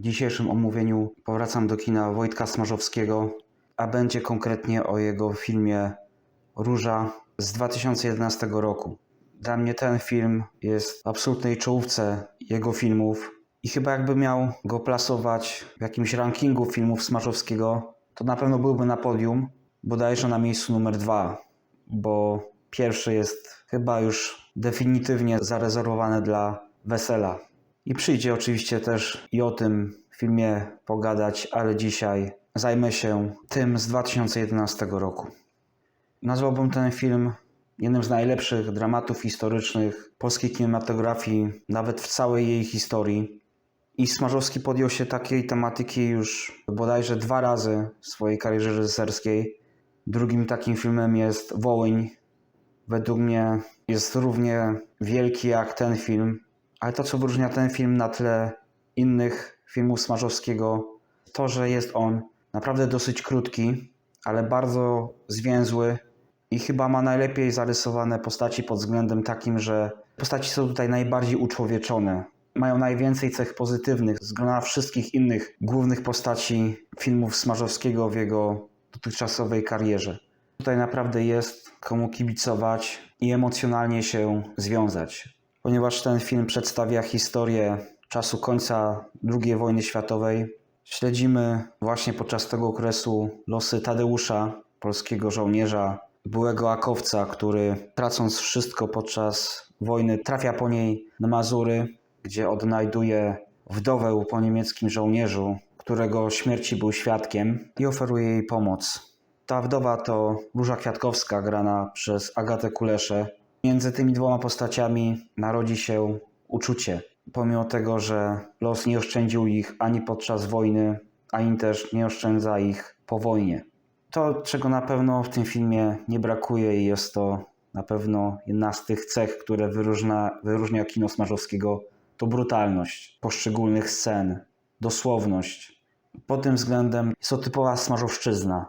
W dzisiejszym omówieniu powracam do kina Wojtka Smarzowskiego, a będzie konkretnie o jego filmie Róża z 2011 roku. Dla mnie ten film jest w absolutnej czołówce jego filmów i chyba jakby miał go plasować w jakimś rankingu filmów Smarzowskiego, to na pewno byłby na podium, bodajże na miejscu numer dwa, bo pierwszy jest chyba już definitywnie zarezerwowany dla Wesela. I przyjdzie oczywiście też i o tym filmie pogadać, ale dzisiaj zajmę się tym z 2011 roku. Nazwałbym ten film jednym z najlepszych dramatów historycznych polskiej kinematografii, nawet w całej jej historii. I Smarzowski podjął się takiej tematyki już bodajże dwa razy w swojej karierze reżyserskiej. Drugim takim filmem jest Wołyń. Według mnie jest równie wielki jak ten film, ale to, co wyróżnia ten film na tle innych filmów Smarzowskiego, to, że jest on naprawdę dosyć krótki, ale bardzo zwięzły i chyba ma najlepiej zarysowane postaci pod względem takim, że postaci są tutaj najbardziej uczłowieczone. Mają najwięcej cech pozytywnych z grona wszystkich innych głównych postaci filmów Smarzowskiego w jego dotychczasowej karierze. Tutaj naprawdę jest komu kibicować i emocjonalnie się związać, ponieważ ten film przedstawia historię czasu końca II wojny światowej. Śledzimy właśnie podczas tego okresu losy Tadeusza, polskiego żołnierza, byłego akowca, który tracąc wszystko podczas wojny trafia po niej na Mazury, gdzie odnajduje wdowę po niemieckim żołnierzu, którego śmierci był świadkiem i oferuje jej pomoc. Ta wdowa to Róża Kwiatkowska, grana przez Agatę Kuleszę. Między tymi dwoma postaciami narodzi się uczucie. Pomimo tego, że los nie oszczędził ich ani podczas wojny, ani też nie oszczędza ich po wojnie. To, czego na pewno w tym filmie nie brakuje i jest to na pewno jedna z tych cech, które wyróżnia, wyróżnia kino Smarzowskiego, to brutalność poszczególnych scen, dosłowność. Pod tym względem jest to typowa smarzowszczyzna.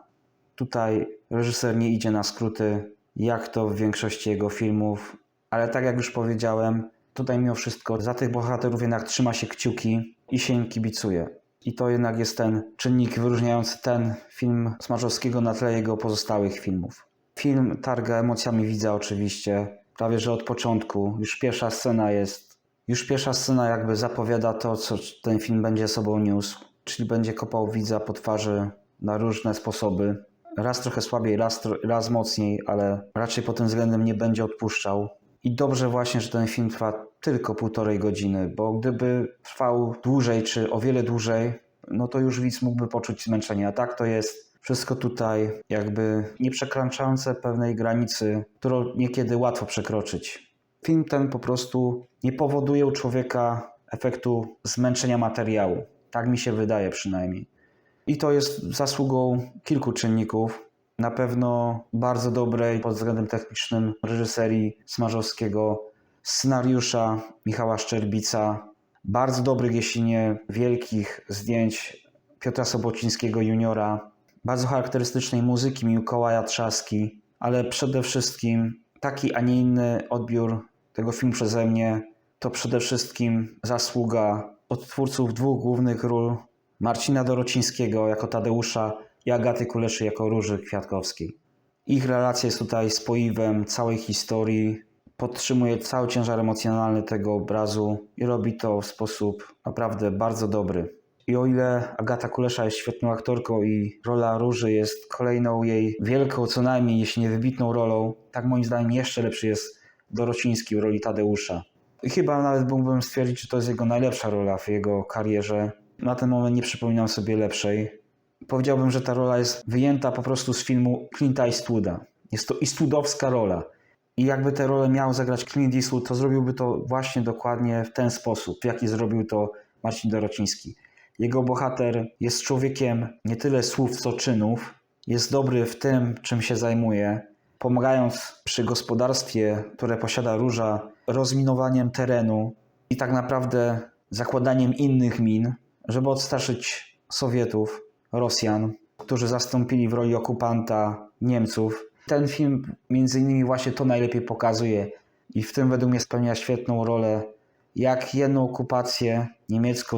Tutaj reżyser nie idzie na skróty, jak to w większości jego filmów, ale tak jak już powiedziałem, tutaj mimo wszystko za tych bohaterów jednak trzyma się kciuki i się im kibicuje. I to jednak jest ten czynnik wyróżniający ten film Smarzowskiego na tle jego pozostałych filmów. Film targa emocjami widza oczywiście, prawie że od początku. Już pierwsza scena jest, już pierwsza scena jakby zapowiada to, co ten film będzie sobą niósł. Czyli będzie kopał widza po twarzy na różne sposoby. Raz trochę słabiej, raz, raz mocniej, ale raczej pod tym względem nie będzie odpuszczał. I dobrze właśnie, że ten film trwa tylko półtorej godziny, bo gdyby trwał dłużej czy o wiele dłużej, no to już widz mógłby poczuć zmęczenie. A tak to jest wszystko tutaj jakby nie przekraczające pewnej granicy, którą niekiedy łatwo przekroczyć. Film ten po prostu nie powoduje u człowieka efektu zmęczenia materiału. Tak mi się wydaje przynajmniej. I to jest zasługą kilku czynników. Na pewno bardzo dobrej pod względem technicznym reżyserii Smarzowskiego, scenariusza Michała Szczerbica, bardzo dobrych, jeśli nie wielkich zdjęć Piotra Sobocińskiego juniora, bardzo charakterystycznej muzyki Mikołaja Trzaski, ale przede wszystkim taki, a nie inny odbiór tego filmu przeze mnie to przede wszystkim zasługa odtwórców dwóch głównych ról Marcina Dorocińskiego jako Tadeusza i Agaty Kuleszy jako Róży Kwiatkowskiej. Ich relacja jest tutaj spoiwem całej historii, podtrzymuje cały ciężar emocjonalny tego obrazu i robi to w sposób naprawdę bardzo dobry. I o ile Agata Kulesza jest świetną aktorką i rola Róży jest kolejną jej wielką, co najmniej jeśli nie wybitną rolą, tak moim zdaniem jeszcze lepszy jest Dorociński w roli Tadeusza. I chyba nawet mógłbym stwierdzić, że to jest jego najlepsza rola w jego karierze. Na ten moment nie przypominam sobie lepszej. Powiedziałbym, że ta rola jest wyjęta po prostu z filmu Clint'a Eastwooda. Jest to Eastwoodowska rola. I jakby tę rolę miał zagrać Clint Eastwood, to zrobiłby to właśnie dokładnie w ten sposób, w jaki zrobił to Marcin Dorociński. Jego bohater jest człowiekiem nie tyle słów, co czynów. Jest dobry w tym, czym się zajmuje, pomagając przy gospodarstwie, które posiada Róża, rozminowaniem terenu i tak naprawdę zakładaniem innych min, żeby odstraszyć Sowietów, Rosjan, którzy zastąpili w roli okupanta Niemców. Ten film między innymi właśnie to najlepiej pokazuje i w tym według mnie spełnia świetną rolę jak jedną okupację niemiecką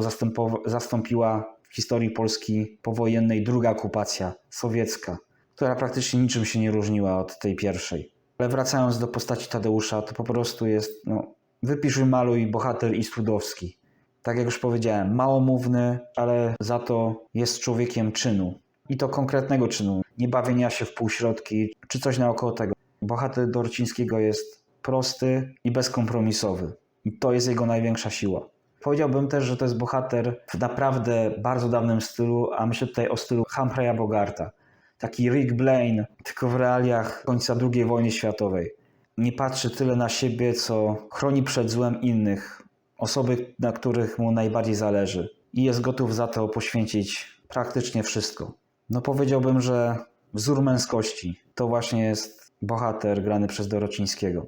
zastąpiła w historii Polski powojennej druga okupacja sowiecka, która praktycznie niczym się nie różniła od tej pierwszej. Ale wracając do postaci Tadeusza, to po prostu jest, no, wypisz, wymaluj bohater Istudowski. Tak jak już powiedziałem, małomówny, ale za to jest człowiekiem czynu. I to konkretnego czynu, nie bawienia się w półśrodki, czy coś naokoło tego. Bohater Dorcińskiego jest prosty i bezkompromisowy. I to jest jego największa siła. Powiedziałbym też, że to jest bohater w naprawdę bardzo dawnym stylu, a myślę tutaj o stylu Humphreya Bogarta. Taki Rick Blaine, tylko w realiach końca II wojny światowej. Nie patrzy tyle na siebie, co chroni przed złem innych, osoby, na których mu najbardziej zależy. I jest gotów za to poświęcić praktycznie wszystko. No powiedziałbym, że wzór męskości to właśnie jest bohater grany przez Dorocińskiego.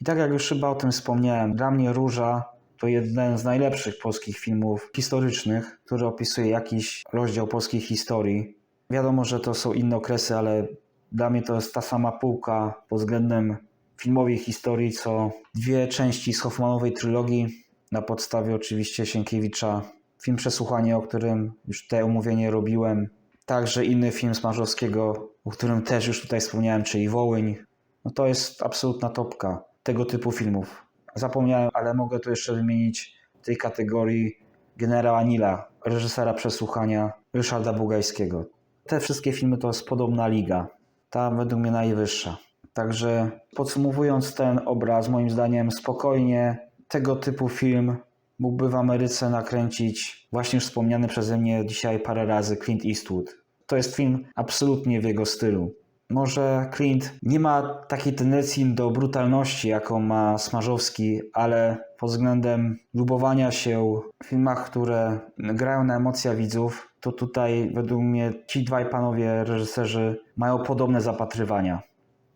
I tak jak już chyba o tym wspomniałem, dla mnie Róża to jeden z najlepszych polskich filmów historycznych, który opisuje jakiś rozdział polskiej historii. Wiadomo, że to są inne okresy, ale dla mnie to jest ta sama półka pod względem filmowej historii, co dwie części z Hoffmanowej trylogii, na podstawie oczywiście Sienkiewicza. Film Przesłuchanie, o którym już tutaj omówienie robiłem. Także inny film Smarzowskiego, o którym też już tutaj wspomniałem, czyli Wołyń. No to jest absolutna topka tego typu filmów. Zapomniałem, ale mogę tu jeszcze wymienić w tej kategorii generała Nila, reżysera Przesłuchania Ryszarda Bugajskiego. Te wszystkie filmy to jest podobna liga. Ta według mnie najwyższa. Także podsumowując ten obraz, moim zdaniem spokojnie tego typu film mógłby w Ameryce nakręcić właśnie już wspomniany przeze mnie dzisiaj parę razy Clint Eastwood. To jest film absolutnie w jego stylu. Może Clint nie ma takiej tendencji do brutalności, jaką ma Smarzowski, ale pod względem lubowania się w filmach, które grają na emocjach widzów, to tutaj według mnie ci dwaj panowie reżyserzy mają podobne zapatrywania.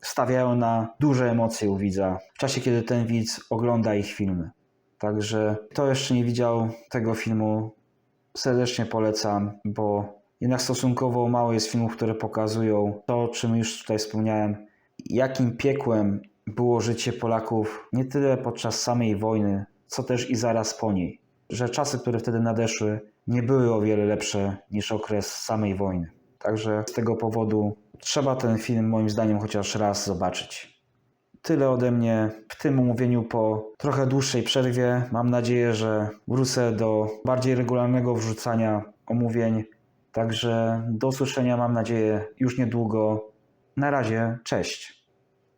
Stawiają na duże emocje u widza w czasie, kiedy ten widz ogląda ich filmy. Także kto jeszcze nie widział tego filmu, serdecznie polecam, bo jednak stosunkowo mało jest filmów, które pokazują to, o czym już tutaj wspomniałem, jakim piekłem było życie Polaków nie tyle podczas samej wojny, co też i zaraz po niej. Że czasy, które wtedy nadeszły, nie były o wiele lepsze niż okres samej wojny. Także z tego powodu trzeba ten film moim zdaniem chociaż raz zobaczyć. Tyle ode mnie w tym omówieniu po trochę dłuższej przerwie. Mam nadzieję, że wrócę do bardziej regularnego wrzucania omówień. Także do usłyszenia mam nadzieję już niedługo. Na razie, cześć.